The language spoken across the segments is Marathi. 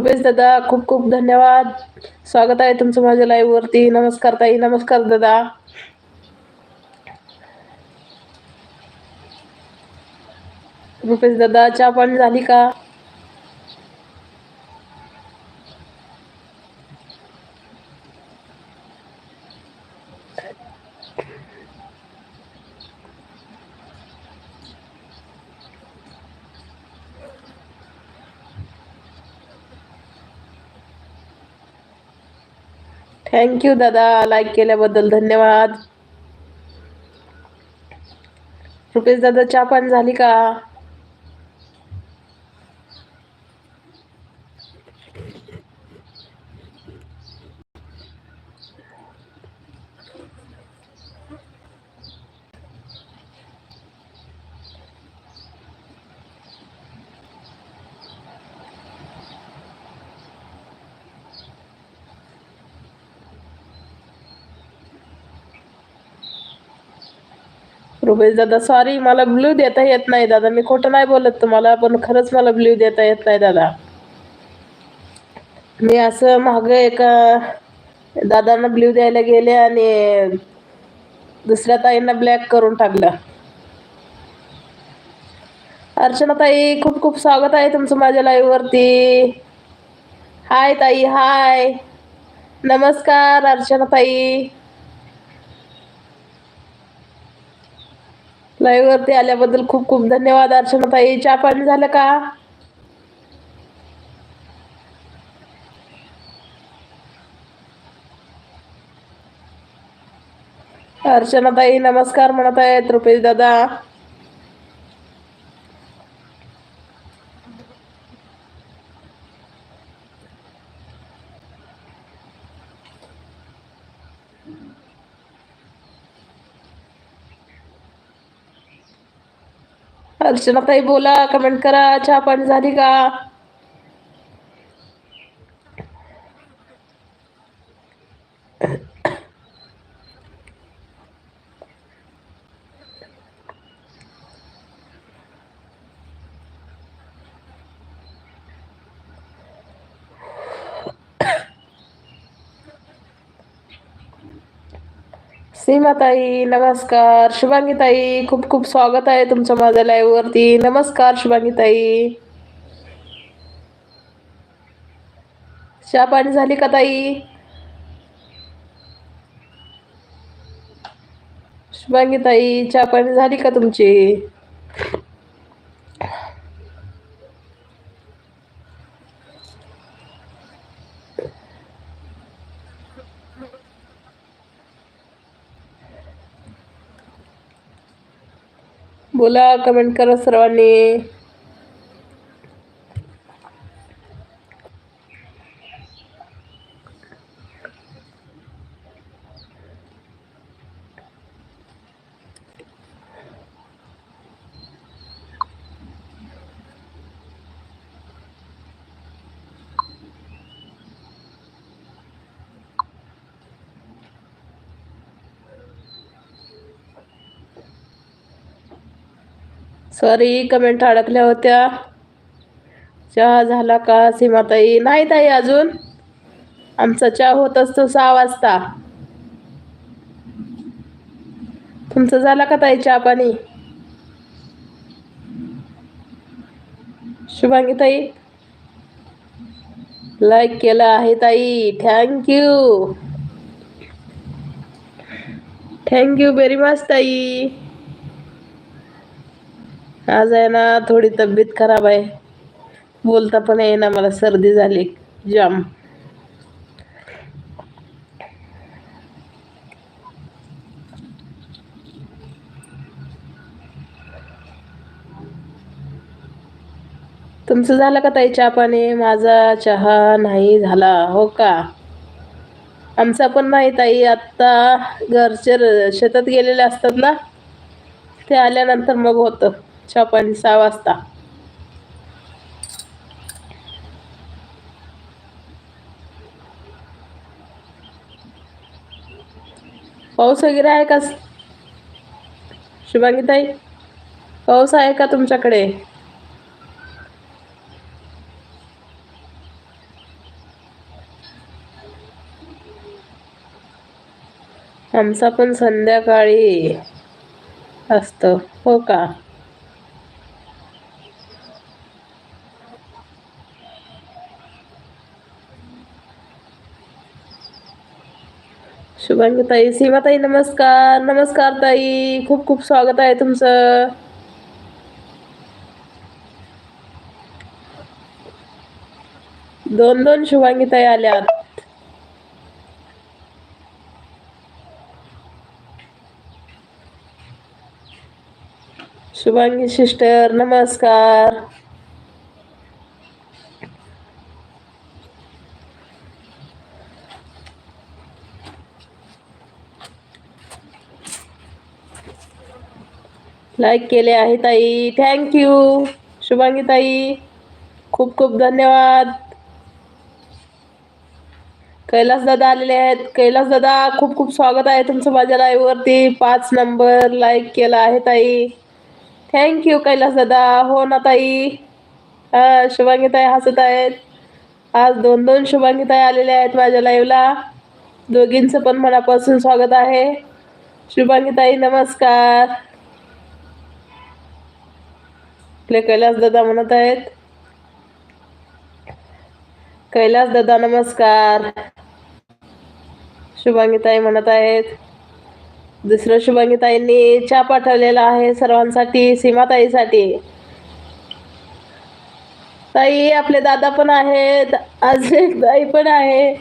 रुपेश दादा. खूप खूप धन्यवाद. स्वागत आहे तुमचं माझ्या लाईव्ह वरती. नमस्कार ताई. नमस्कार दादा. रुपेश दादा चहा पाणी झाली का? थँक्यू दादा. लाईक केल्याबद्दल धन्यवाद. रुपेश दादा चहा पाणी झाली का? रुपेश दादा. सॉरी मला ब्ल्यू देता येत नाही दादा. मी खोटं नाही बोलत तुम्हाला पण खरंच मला ब्ल्यू देता येत नाही दादा. मी असं मागं एका दादांना ब्ल्यू द्यायला गेले आणि दुसऱ्या ताईंना ब्लॅक करून टाकलं. अर्चना ताई खूप खूप स्वागत आहे तुमचं माझ्या लाईव्ह वरती हाय ताई हाय नमस्कार अर्चना ताई लाईव्ह वरती आल्याबद्दल खूप खूप धन्यवाद अर्चना ताई चहा पाणी झालं का? अर्चना ताई नमस्कार म्हणत आहेत रुपेश दादा. अर्चना ताई बोला कमेंट करा चहा पाणी झाली का? सीमाताई नमस्कार. शुभांगीताई खूप खूप स्वागत आहे तुमचं माझ्या लाईव्ह वरती. नमस्कार शुभांगीताई. चहा पाणी झाली का ताई? शुभांगीताई चहा पाणी झाली का तुमची? बोला कमेंट करा सर्वांनी. सॉरी कमेंट अडकल्या होत्या. चहा झाला का सीमाताई? नाही ताई अजून. आमचा चहा होत असतो सहा वाजता. तुमचं झाला का ताई चहा पाणी? शुभांगी ताई. लाईक केलं आहे ताई. थँक्यू थँक्यू व्हेरी मच ताई. आज आहे ना थोडी तब्येत खराब आहे. बोलता पण आहे ना मला सर्दी झाली जाम. तुमचं झालं का ताई चहा पाणी? माझा चहा नाही झाला हो का? आमचा पण नाही ताई आत्ता घरचे शेतात गेलेले असतात ना ते आल्यानंतर मग होतं. छप्पन सहा वाजता. पाऊस वगैरे आहे का? शुभागीताई पाऊस आहे का तुमच्याकडे? आमचा पण संध्याकाळी असत हो का? शुभांगी ताई सीमा ताई नमस्कार नमस्कार ताई खूप खूप स्वागत आहे तुमचं. दोन दोन शुभांगी ताई आल्यात. शुभांगी सिस्टर नमस्कार. लाईक केले आहे ताई. थँक्यू शुभांगी ताई. खूप खूप धन्यवाद. कैलास दादा आलेले आहेत. कैलास दादा खूप खूप स्वागत आहे तुमचं माझ्या लाईव्ह वरती. पाच नंबर लाईक केला आहे ताई. थँक्यू कैलास दादा. हो ना ताई. हा शुभांगी ताई हसत आहेत. आज दोन दोन शुभांगी ताई आलेल्या आहेत माझ्या लाईव्हला दोघींचं पण मनापासून स्वागत आहे. शुभांगी ताई नमस्कार. आपले कैलास दादा म्हणत आहेत. कैलास दादा नमस्कार. शुभांगीताई म्हणत आहेत. दुसरं शुभांगीताईंनी चहा पाठवलेला आहे सर्वांसाठी सीमाताईसाठी. ताई आपले दादा पण आहेत. आज एक ताई पण आहे.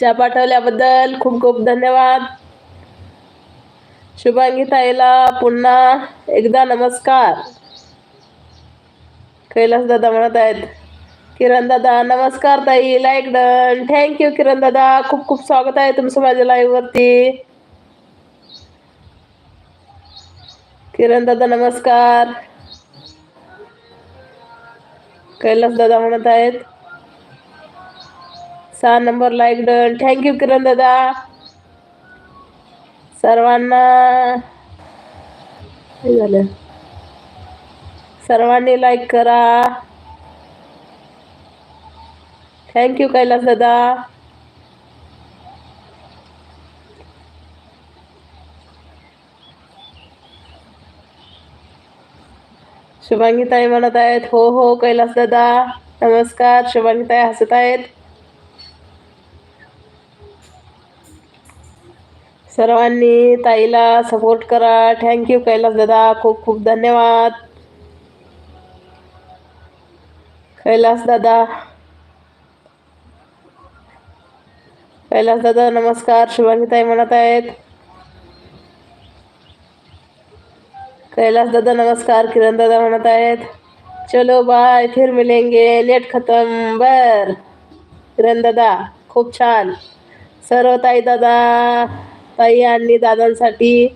चहा पाठवल्याबद्दल खूप खूप धन्यवाद. शुभांगी ताईला पुन्हा एकदा नमस्कार. कैलास दादा म्हणत आहेत किरण दादा नमस्कार ताई लाईक डन थँक्यू किरण दादा. खूप खूप स्वागत आहे तुमचं माझ्या लाईव्ह वरती. किरण दादा नमस्कार. कैलास दादा म्हणत आहेत सहा number like done thank you Kiran दादा. सर्वांना झालं? सर्वांनी लाईक करा. थँक्यू कैलास दादा. शुभांगी ताई म्हणत आहेत हो हो कैलास दादा. नमस्कार शुभांगी ताई हसत आहेत. सर्वांनी ताईला सपोर्ट करा. थँक्यू कैलास दादा. खूप खूप धन्यवाद. कैलास दादा. कैलास दादा नमस्कार. शुभांगी ताई म्हणत आहेत. कैलास दादा नमस्कार. किरण दादा म्हणत आहेत. चलो बाय फिर मिलेंगे. लेट खतम. बर. किरण दादा खूप छान. सर्व ताई दादा ताई आणि दादांसाठी.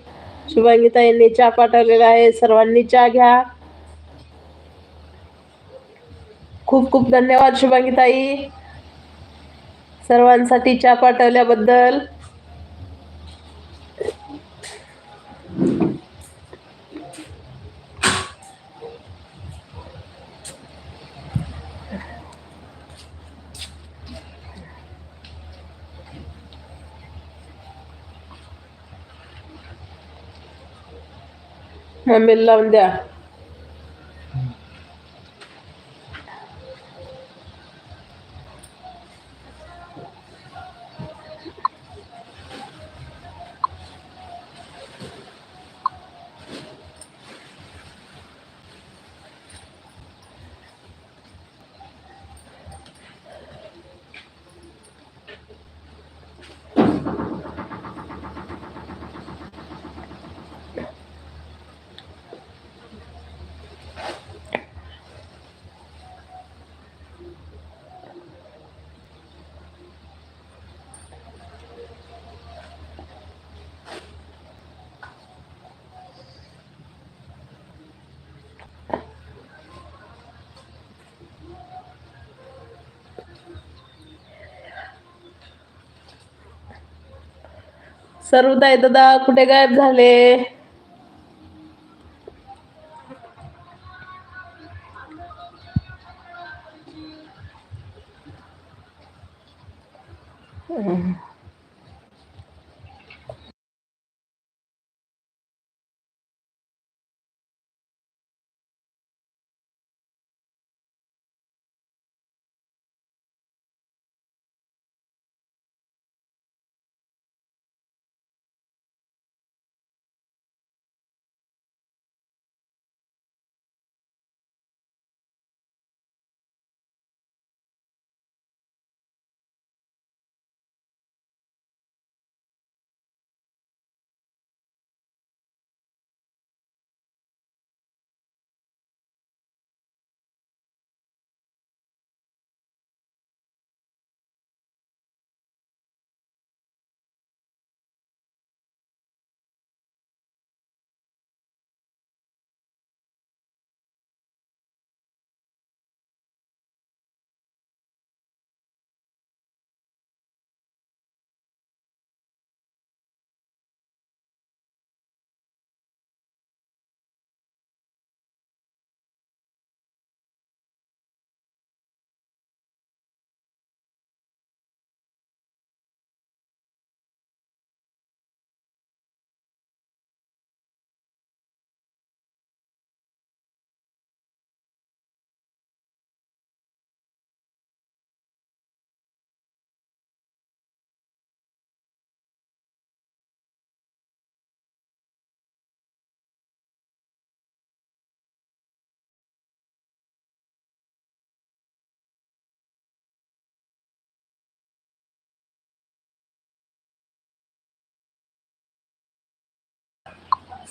शुभांगी ताईंनी चहा पाठवलेला आहे. सर्वांनी चहा घ्या. खूप खूप धन्यवाद शुभांगी ताई. सर्वांसाठी चहा पाठवल्याबद्दल. मम्मीला लावून सर्वदाय दादा कुठे गायब झाले?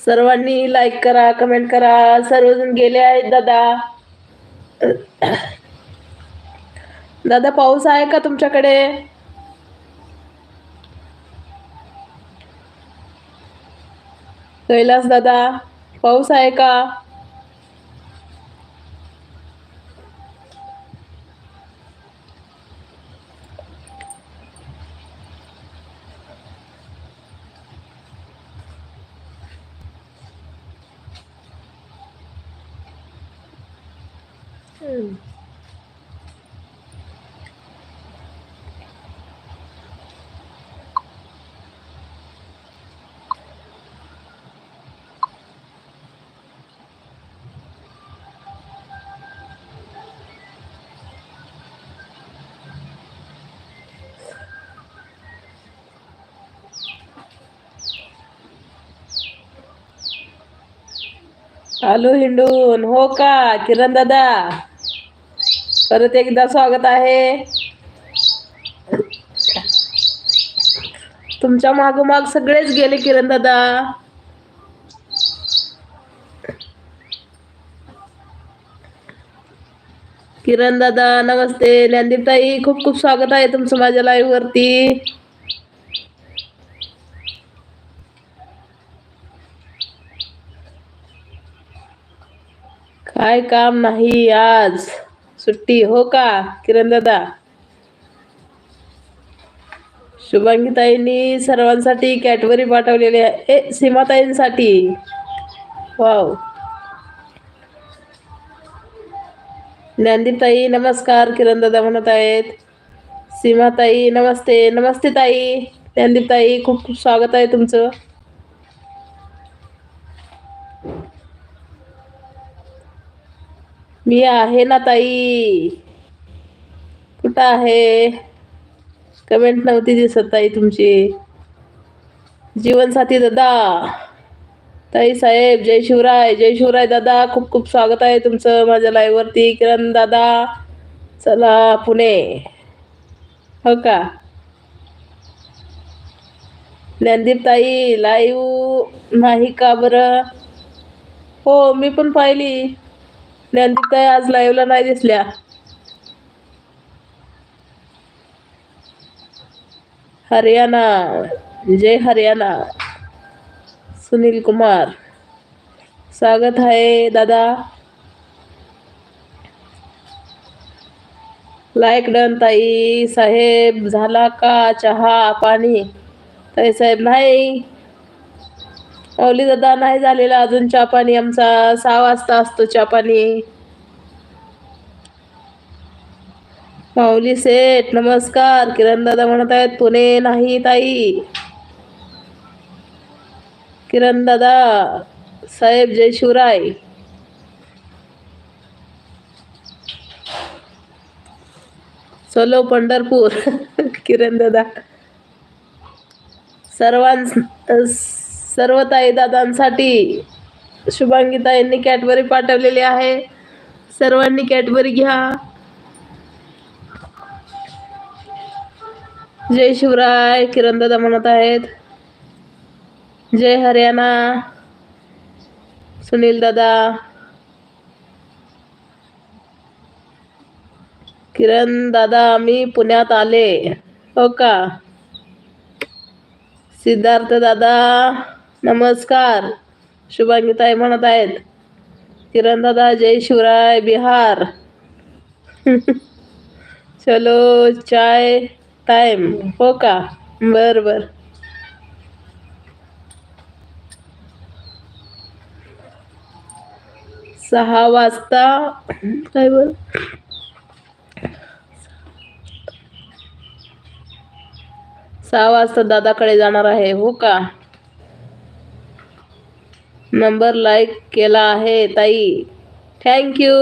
सर्वांनी लाईक करा कमेंट करा. सर्वजण गेले आहेत दादा. दादा पाऊस आहे का तुमच्याकडे? कैलास दादा पाऊस आहे का? हम्म. आलू हिंडून हो का किरण दादा परत एकदा स्वागत आहे. तुमच्या मागोमाग सगळेच गेले किरण दादा. किरण दादा नमस्ते. ज्ञानदीप ताई खूप खूप स्वागत आहे तुमचं माझ्या लाईव्ह वरती. काय काम नाही आज. सुट्टी हो का किरण दादा? शुभांगीताईंनी सर्वांसाठी कॅटबरी पाठवलेली आहे. ए सीमाताईंसाठी. वाव. ज्ञानदीपताई नमस्कार किरण दादा म्हणत आहेत. सीमाताई नमस्ते नमस्ते ताई. ज्ञानदीपताई खूप खूप स्वागत आहे तुमचं. मी आहे ना ताई. कुठं आहे? कमेंट नव्हती दिसत ताई तुमची. जीवनसाथी दादा. ताई साहेब जय शिवराय जय शिवराय दादा. खूप खूप स्वागत आहे तुमचं माझ्या लाईव्हवरती किरण दादा चला पुणे. हो का? ज्ञानदीप ताई लाईव्ह नाही का बरं? हो मी पण पाहिली. ज्ञानदीप आज लाईव्हला नाही दिसल्या. हरियाणा जय हरियाणा. सुनील कुमार. स्वागत आहे दादा. लाईक डन ताई. साहेब झाला का चहा पाणी? ताई साहेब नाही. माऊली दादा नाही झालेला अजून चहा पाणी आमचा सहा वाजता असतो चहा पाणी माऊली सेठ नमस्कार. किरण दादा म्हणत आहेत पुणे नाही ताई. किरण दादा साहेब जय शिवराय. चलो पंढरपूर. किरण दादा. सर्वां सर्व ताई दादांसाठी शुभांगी ताईंनी कॅटबरी पाठवलेली आहे. सर्वांनी कॅटबरी घ्या. जय शिवराय किरण दादा म्हणत आहेत. जय हरियाणा सुनील दादा किरण दादा मी पुण्यात आले. हो का? सिद्धार्थ दादा नमस्कार. शुभांगीताय म्हणत आहेत. किरण दादा जय शिवराय बिहार. चलो चाय टाइम हो का? बर बर. सहा वाजता. काय बोल? सहा वाजता दादाकडे जाणार आहे. हो का? नंबर लाईक केला आहे ताई. थँक्यू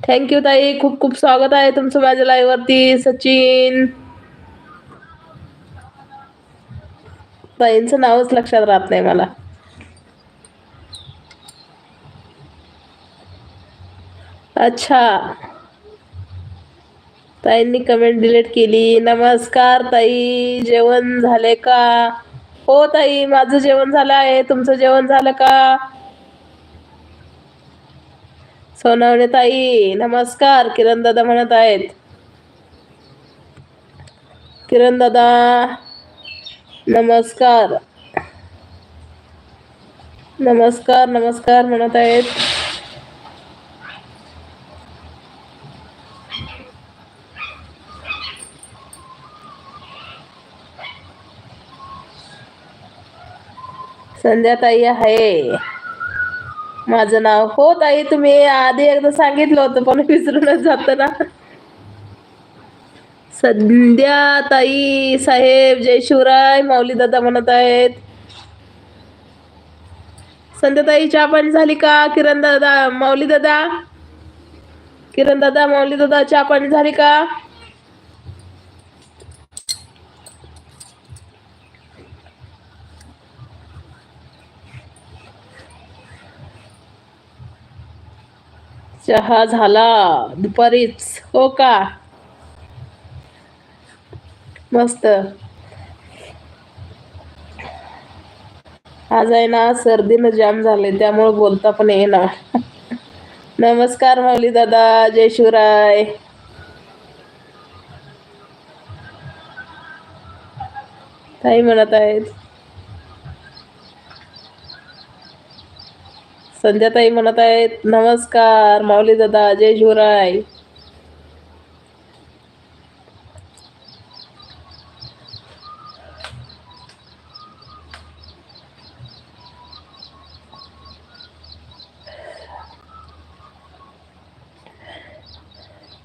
थँक्यू ताई. खूप खूप स्वागत आहे तुमचं माझ्या लाईव्हवरती सचिन. ताईंचं नावच लक्षात राहत नाही मला. अच्छा. ताईंनी कमेंट डिलीट केली. नमस्कार ताई. जेवण झाले का? हो ताई माझं जेवण झालं आहे. तुमचं जेवण झालं का? सोनवणे ताई नमस्कार. किरण दादा म्हणत आहेत. किरण दादा नमस्कार. नमस्कार नमस्कार म्हणत आहेत. संध्याताई आहे. माझं नाव हो ताई तुम्ही आधी एकदा सांगितलं होतं पण विसरूनच जात ना. संध्या ताई साहेब जय शिवराय माऊली दादा म्हणत आहेत. संध्याताई चहा पाणी झाली का? किरण दादा माऊली दादा? किरण दादा माऊली दादा चहा पाणी झाली का? चहा झाला. दुपारीच हो का? मस्त. आज आहे ना सर्दीनं जाम झाले त्यामुळे बोलता पण येईना. नमस्कार माऊली दादा जय शिवराय. ताई म्हणत आहेत संध्याताई म्हणत आहेत नमस्कार माऊली दादा जय शिवराय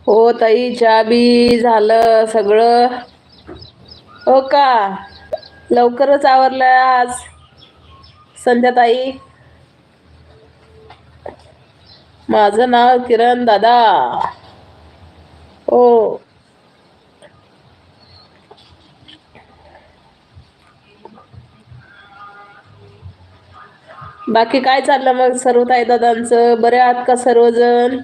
हो ताई चहा बी झालं सगळं. हो का? लवकरच आवरलं आज संध्याताई. माझं नाव किरण दादा. हो. बाकी काय चाललं मग सर्व ताई दादांचं? बरे आहात का सर्वजण?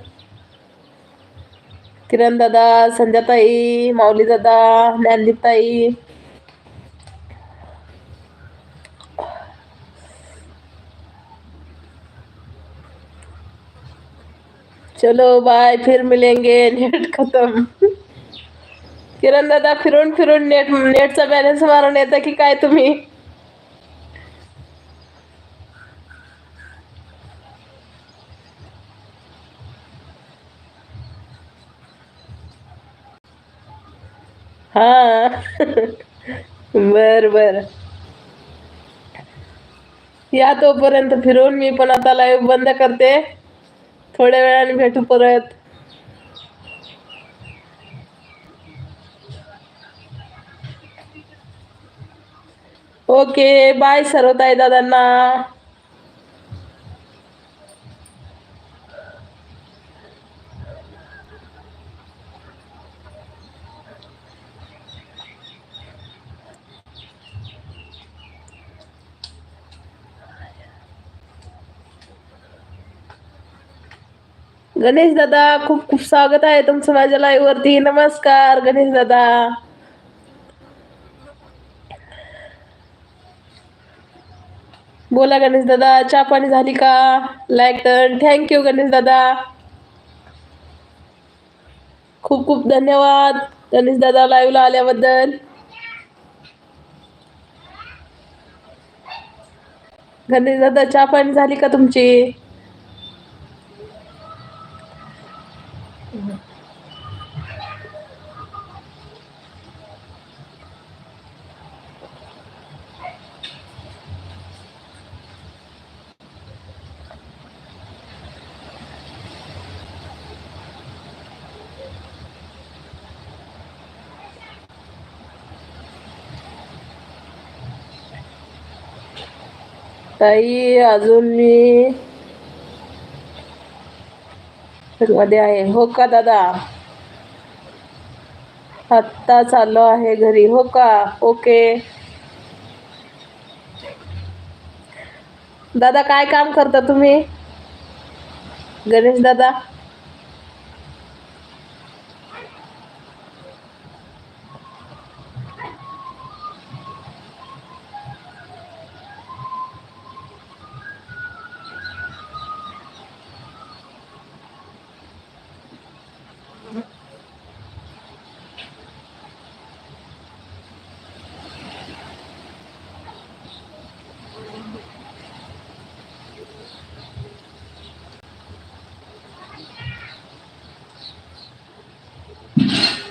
किरण दादा संध्याताई माऊली दादा ज्ञानदीप ताई चलो बाय फिर मिलेंगे नेट खतम। किरण दादा फिरून फिरून नेट नेटचा बॅलन्स मारून येतं की काय तुम्ही? हा. बर बर. या तोपर्यंत फिरून मी पण आता लाईव्ह बंद करते. थोड्या वेळाने भेटू परत. ओके बाय सर्व दादांना. गणेश दादा खूप खूप स्वागत आहे तुमचं माझ्या लाईव्ह वरती. नमस्कार गणेश दादा. बोला गणेश दादा चहा पाणी झाली का? लाईक टर्न थँक्यू गणेश दादा. खूप खूप धन्यवाद गणेश दादा लाईव्हला आल्याबद्दल. गणेश दादा चहा पाणी झाली का तुमची? ताई अजून मी मध्ये आहे. हो का दादा? आत्ता चाललो आहे घरी. हो का? ओके. दादा काय काम करता तुम्ही? गणेश दादा?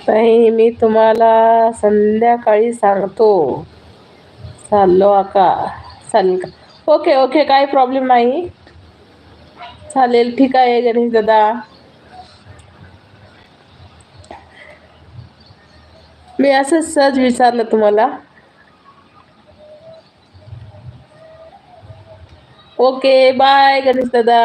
नाही मी तुम्हाला संध्याकाळी सांगतो. चाललो आका. चालेल का? ओके ओके काही प्रॉब्लेम नाही. चालेल ठीक आहे गणेश दादा. मी असं सहज विचारलं तुम्हाला. ओके बाय गणेश दादा.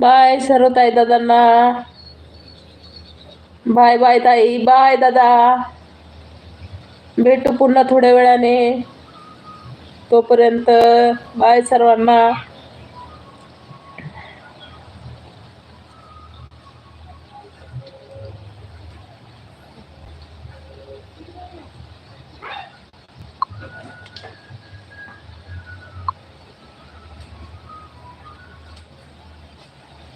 बाय सर्व ताई दादांना. बाय बाय ताई. बाय दादा. भेटू पुन्हा थोड्या वेळाने. तोपर्यंत बाय सर्वांना.